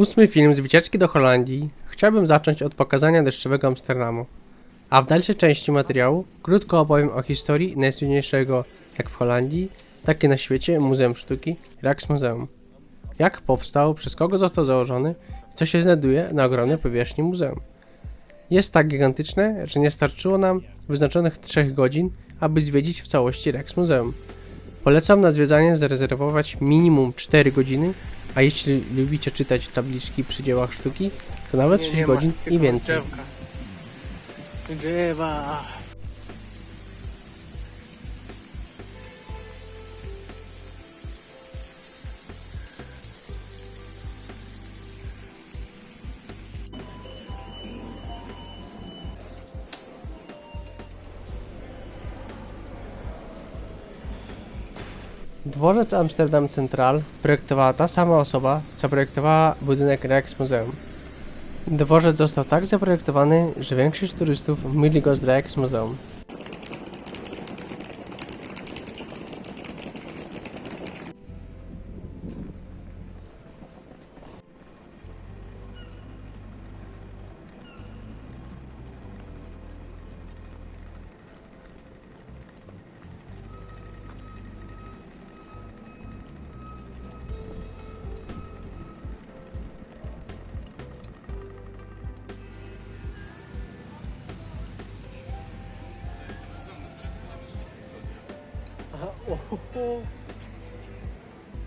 Ósmy film z wycieczki do Holandii chciałbym zacząć od pokazania deszczowego Amsterdamu. A w dalszej części materiału krótko opowiem o historii najsłynniejszego jak w Holandii, tak i na świecie Muzeum Sztuki Rijksmuseum. Jak powstał, przez kogo został założony i co się znajduje na ogromnej powierzchni muzeum. Jest tak gigantyczne, że nie starczyło nam wyznaczonych 3 godzin, aby zwiedzić w całości Rijksmuseum. Polecam na zwiedzanie zarezerwować minimum 4 godziny, a jeśli lubicie czytać tabliczki przy dziełach sztuki, to nawet 6 godzin i więcej. Drzewa. Dworzec Amsterdam Central projektowała ta sama osoba, co projektowała budynek Rijksmuseum. Dworzec został tak zaprojektowany, że większość turystów myli go z Rijksmuseum. O.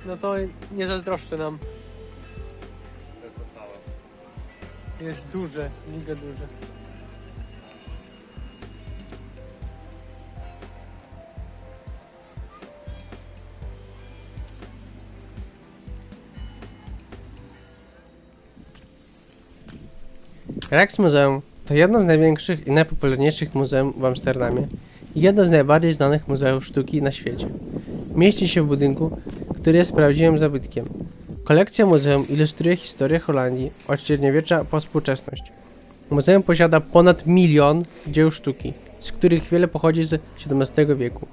No to nie zazdroszczę nam. To jest to samo. Jest duże, mega duże. Rijksmuseum to jedno z największych i najpopularniejszych muzeum w Amsterdamie i jedno z najbardziej znanych muzeów sztuki na świecie. Mieści się w budynku, który jest prawdziwym zabytkiem. Kolekcja muzeum ilustruje historię Holandii od średniowiecza po współczesność. Muzeum posiada ponad milion dzieł sztuki, z których wiele pochodzi z XVII wieku.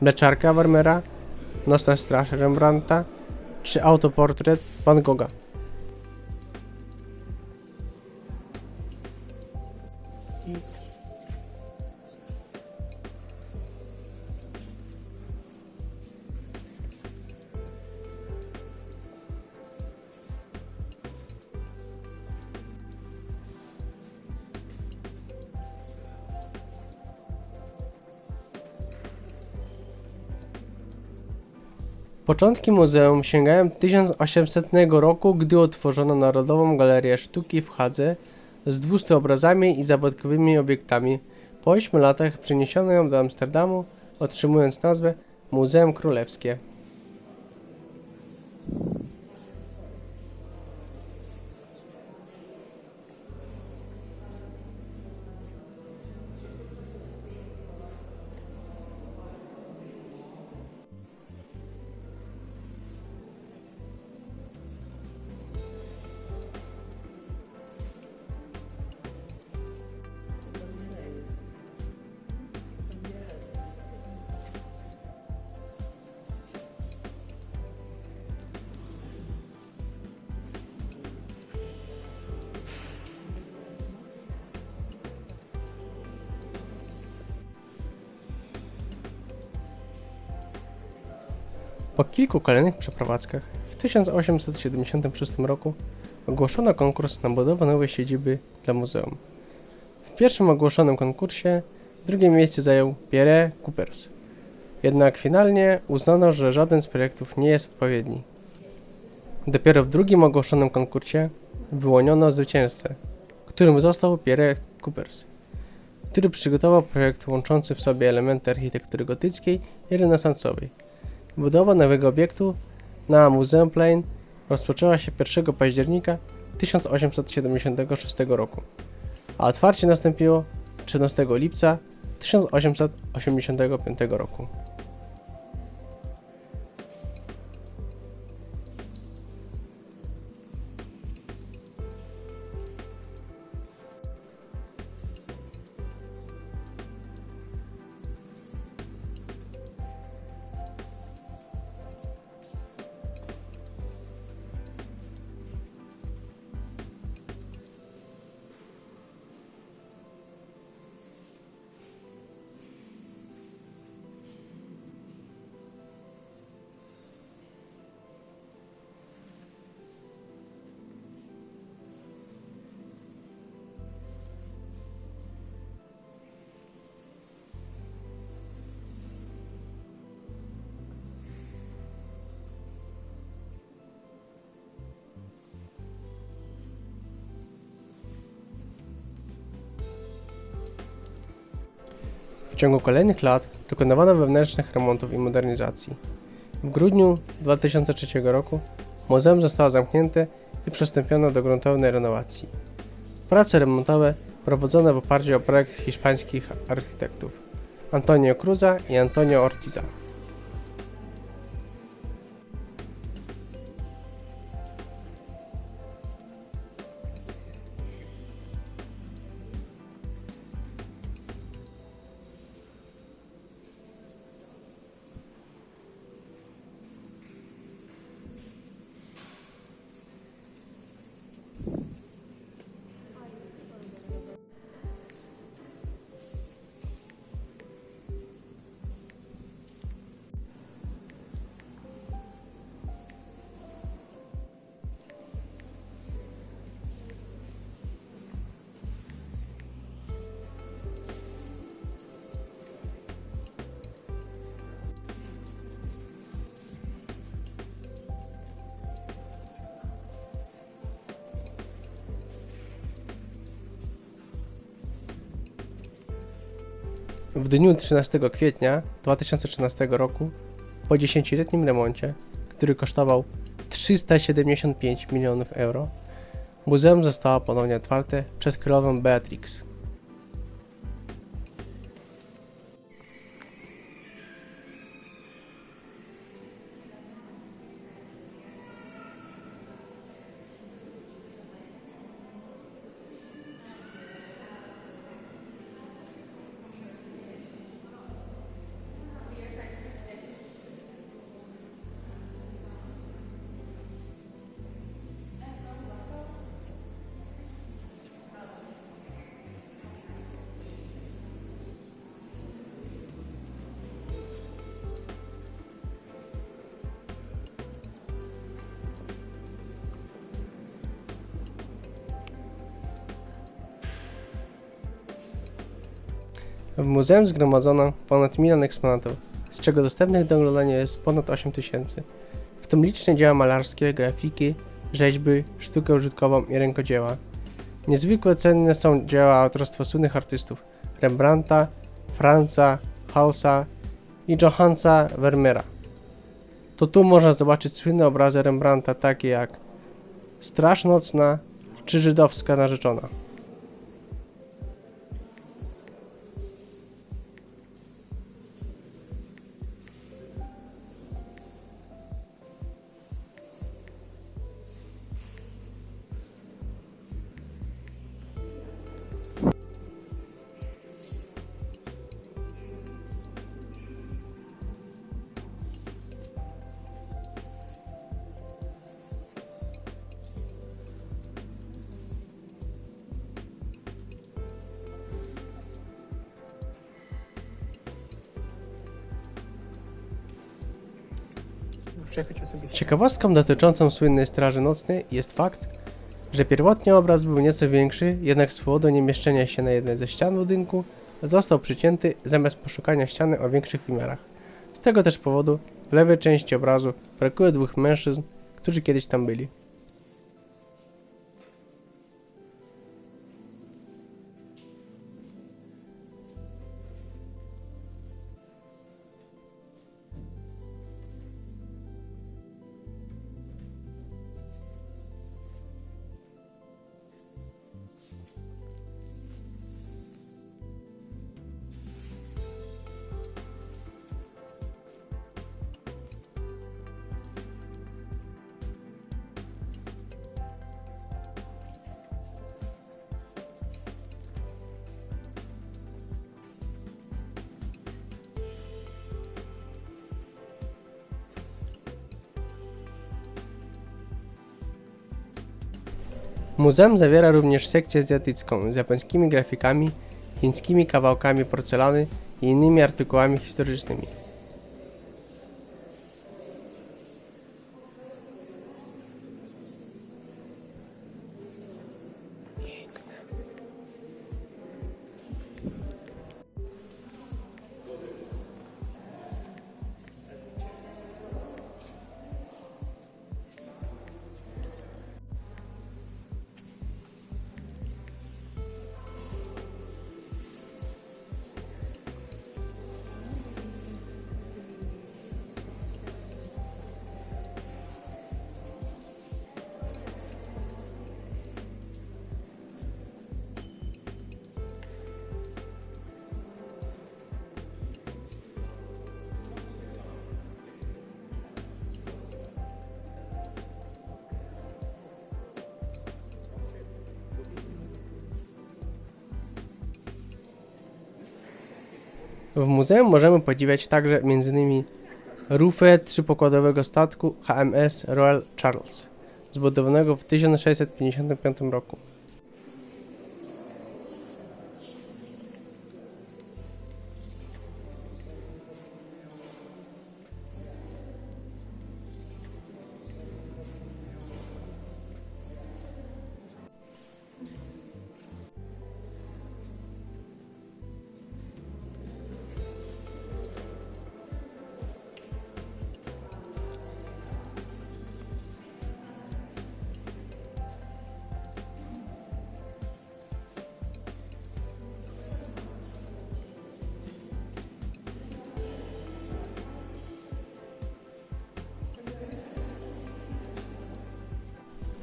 Mleczarka Warmera, Nocna Straż Rembrandta czy autoportret Van Gogha. Początki muzeum sięgają 1800 roku, gdy otworzono Narodową Galerię Sztuki w Hadze z 200 obrazami i zabytkowymi obiektami. Po 8 latach przeniesiono ją do Amsterdamu, otrzymując nazwę Muzeum Królewskie. Po kilku kolejnych przeprowadzkach w 1876 roku ogłoszono konkurs na budowę nowej siedziby dla muzeum. W pierwszym ogłoszonym konkursie drugie miejsce zajął Pierre Coopers. Jednak finalnie uznano, że żaden z projektów nie jest odpowiedni. Dopiero w drugim ogłoszonym konkursie wyłoniono zwycięzcę, którym został Pierre Coopers, który przygotował projekt łączący w sobie elementy architektury gotyckiej i renesansowej. Budowa nowego obiektu na Muzeum Plain rozpoczęła się 1 października 1876 roku, a otwarcie nastąpiło 13 lipca 1885 roku. Ciągu kolejnych lat dokonywano wewnętrznych remontów i modernizacji. W grudniu 2003 roku muzeum zostało zamknięte i przystąpiono do gruntownej renowacji. Prace remontowe prowadzone w oparciu o projekt hiszpańskich architektów Antonio Cruza i Antonio Ortiza. W dniu 13 kwietnia 2013 roku, po 10-letnim remoncie, który kosztował 375 milionów euro, muzeum zostało ponownie otwarte przez królową Beatrix. W muzeum zgromadzono ponad milion eksponatów, z czego dostępnych do oglądania jest ponad 8 tysięcy, w tym liczne dzieła malarskie, grafiki, rzeźby, sztukę użytkową i rękodzieła. Niezwykle cenne są dzieła autorstwa słynnych artystów Rembrandta, Franza, Hausa i Johansa Vermeera. To tu można zobaczyć słynne obrazy Rembrandta takie jak Straż Nocna czy Żydowska Narzeczona. Sobie. Ciekawostką dotyczącą słynnej Straży Nocnej jest fakt, że pierwotnie obraz był nieco większy, jednak z powodu niemieszczenia się na jednej ze ścian budynku został przycięty zamiast poszukania ściany o większych wymiarach. Z tego też powodu w lewej części obrazu brakuje dwóch mężczyzn, którzy kiedyś tam byli. Muzeum zawiera również sekcję azjatycką z japońskimi grafikami, chińskimi kawałkami porcelany i innymi artykułami historycznymi. W muzeum możemy podziwiać także m.in. rufę trzypokładowego statku HMS Royal Charles, zbudowanego w 1655 roku.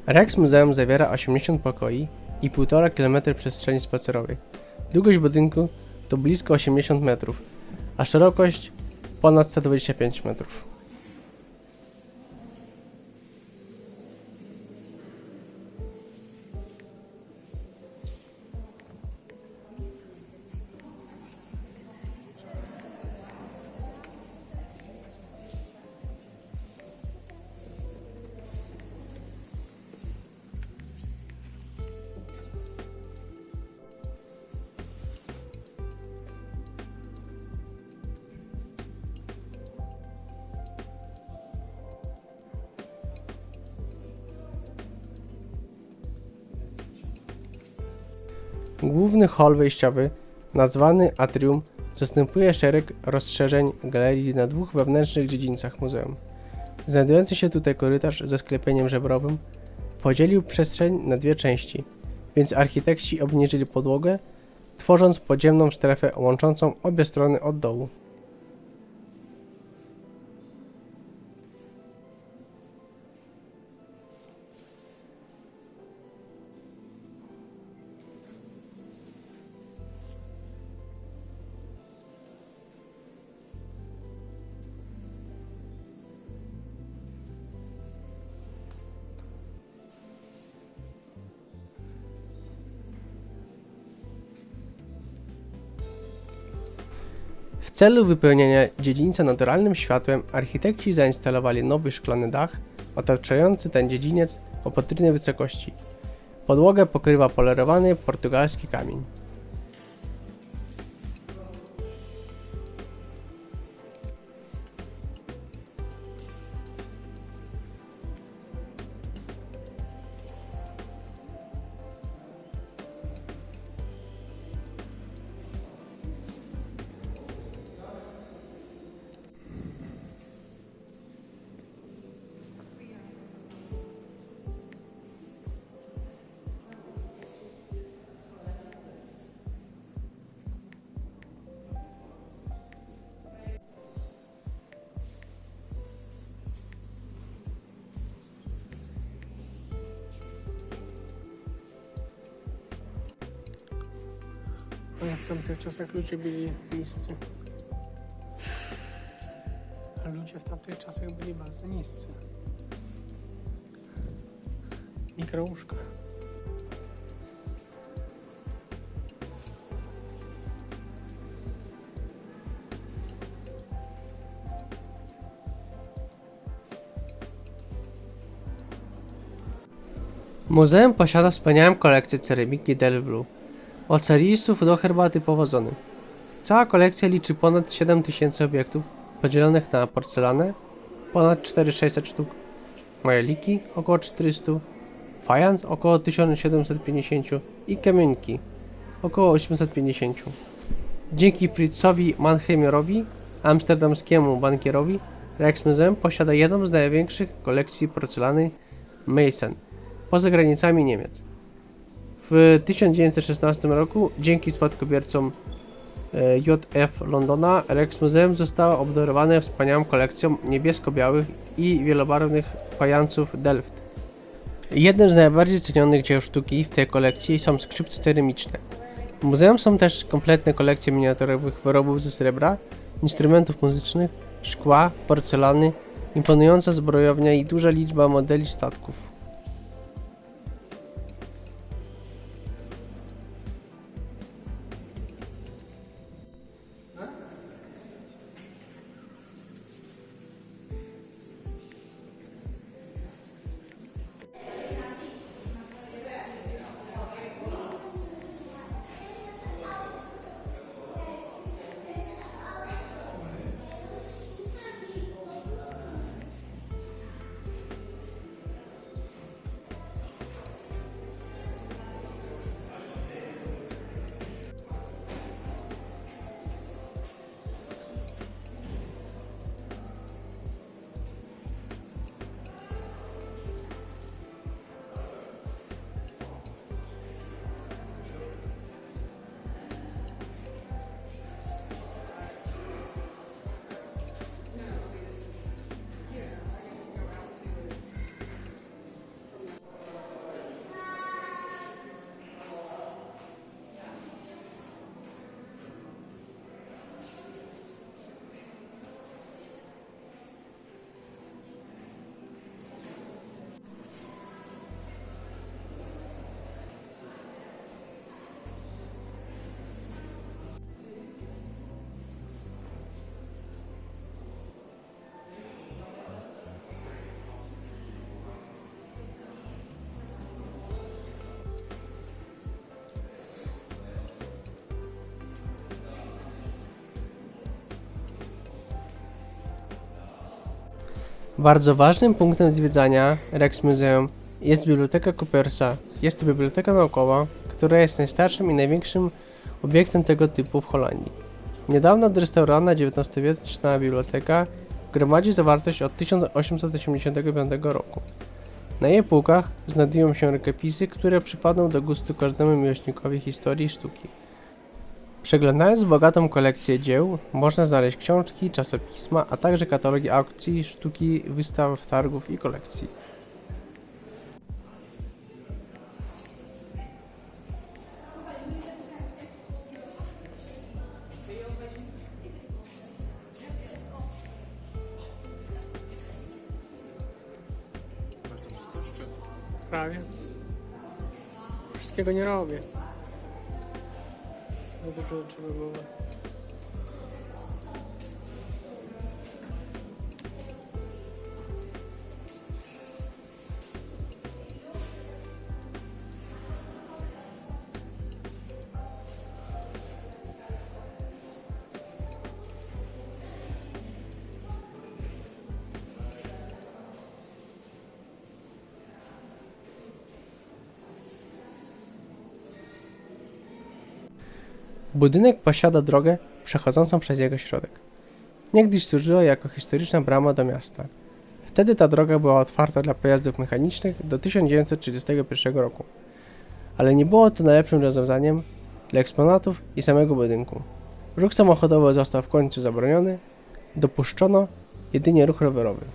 Rex Muzeum zawiera 80 pokoi i 1,5 km przestrzeni spacerowej. Długość budynku to blisko 80 metrów, a szerokość ponad 125 metrów. Główny hol wejściowy, nazwany atrium, zastępuje szereg rozszerzeń galerii na dwóch wewnętrznych dziedzińcach muzeum. Znajdujący się tutaj korytarz ze sklepieniem żebrowym podzielił przestrzeń na dwie części, więc architekci obniżyli podłogę, tworząc podziemną strefę łączącą obie strony od dołu. Celu wypełnienia dziedzińca naturalnym światłem architekci zainstalowali nowy szklany dach otaczający ten dziedziniec o potrójnej wysokości. Podłogę pokrywa polerowany portugalski kamień. Ale w tamtych czasach ludzie byli niscy. A ludzie w tamtych czasach byli bardzo niscy. Mikrouszka. Muzeum posiada wspaniałą kolekcję ceramiki Del Blue, od serisów do herbaty powodzony. Cała kolekcja liczy ponad 7000 obiektów podzielonych na porcelanę, ponad 4600 sztuk, majaliki około 400, fajans około 1750 i kamionki około 850. Dzięki Fritzowi Mannheimerowi, amsterdamskiemu bankierowi, Rijksmuseum posiada jedną z największych kolekcji porcelany Meissen poza granicami Niemiec. W 1916 roku dzięki spadkobiercom e, JF Londona Rijksmuseum zostało obdarowane wspaniałą kolekcją niebiesko-białych i wielobarwnych fajansów Delft. Jednym z najbardziej cenionych dzieł sztuki w tej kolekcji są skrzypce ceramiczne. W muzeum są też kompletne kolekcje miniaturowych wyrobów ze srebra, instrumentów muzycznych, szkła, porcelany, imponująca zbrojownia i duża liczba modeli statków. Bardzo ważnym punktem zwiedzania Rex Museum jest Biblioteka Coopersa. Jest to biblioteka naukowa, która jest najstarszym i największym obiektem tego typu w Holandii. Niedawno odrestaurowana XIX-wieczna biblioteka gromadzi zawartość od 1885 roku. Na jej półkach znajdują się rękopisy, które przypadną do gustu każdemu miłośnikowi historii i sztuki. Przeglądając bogatą kolekcję dzieł, można znaleźć książki, czasopisma, a także katalogi aukcji, sztuki, wystaw, targów i kolekcji. Prawie. Wszystkiego nie robię. 那就是吃火锅。Budynek posiada drogę przechodzącą przez jego środek. Niegdyś służyła jako historyczna brama do miasta. Wtedy ta droga była otwarta dla pojazdów mechanicznych do 1931 roku. Ale nie było to najlepszym rozwiązaniem dla eksponatów i samego budynku. Ruch samochodowy został w końcu zabroniony, dopuszczono jedynie ruch rowerowy.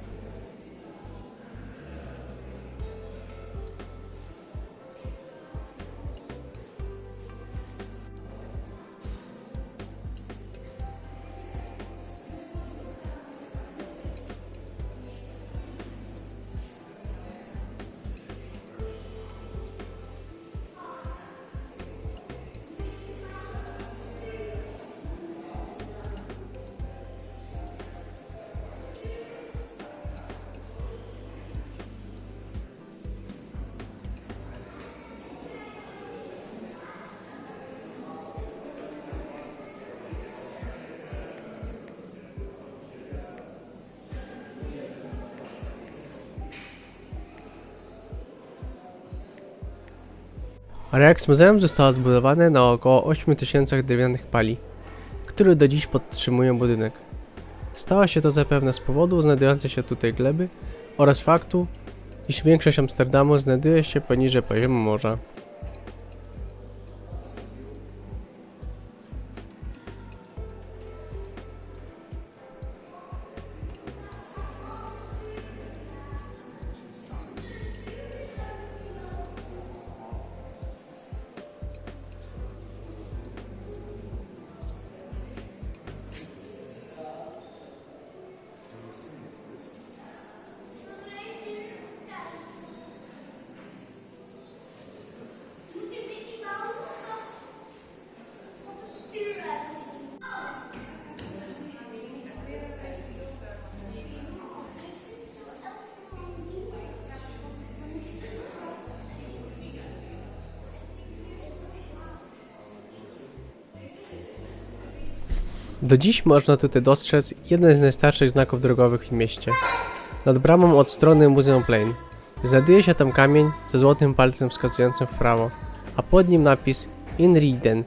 Rex Muzeum zostało zbudowane na około 8000 drewnianych pali, które do dziś podtrzymują budynek. Stało się to zapewne z powodu znajdującej się tutaj gleby oraz faktu, iż większość Amsterdamu znajduje się poniżej poziomu morza. Do dziś można tutaj dostrzec jeden z najstarszych znaków drogowych w mieście. Nad bramą od strony Muzeum Plain. Znajduje się tam kamień ze złotym palcem wskazującym w prawo, a pod nim napis Inriden,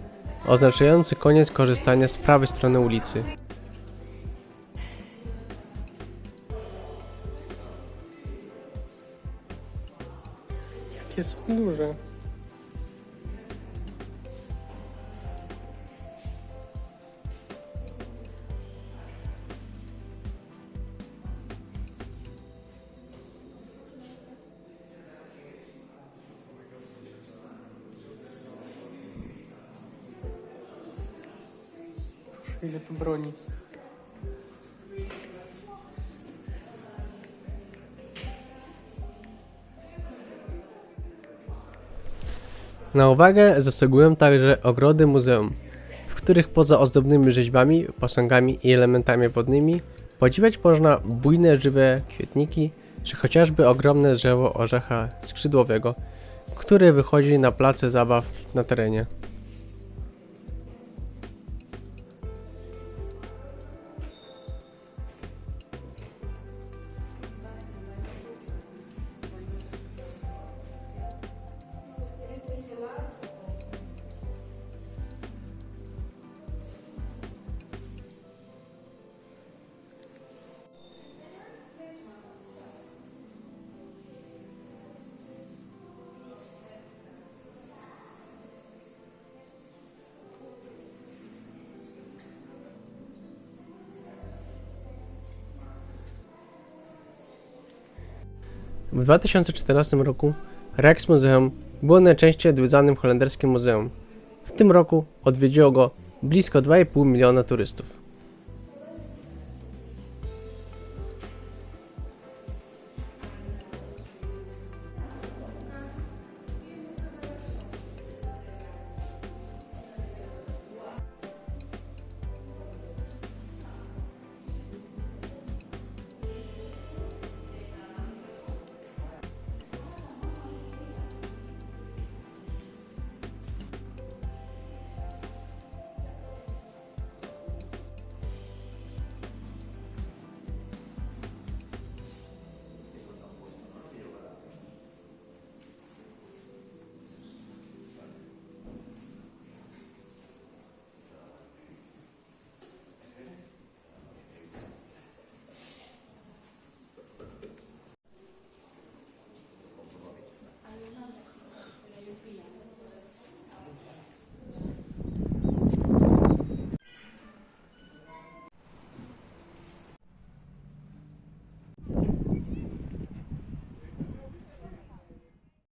oznaczający koniec korzystania z prawej strony ulicy. Jakie są duże. Tu broni. Na uwagę zasługują także ogrody muzeum, w których poza ozdobnymi rzeźbami, posągami i elementami wodnymi podziwiać można bujne żywe kwietniki, czy chociażby ogromne drzewo orzecha skrzydłowego, które wychodzi na place zabaw na terenie. W 2014 roku Rijksmuseum było najczęściej odwiedzanym holenderskim muzeum. W tym roku odwiedziło go blisko 2,5 miliona turystów.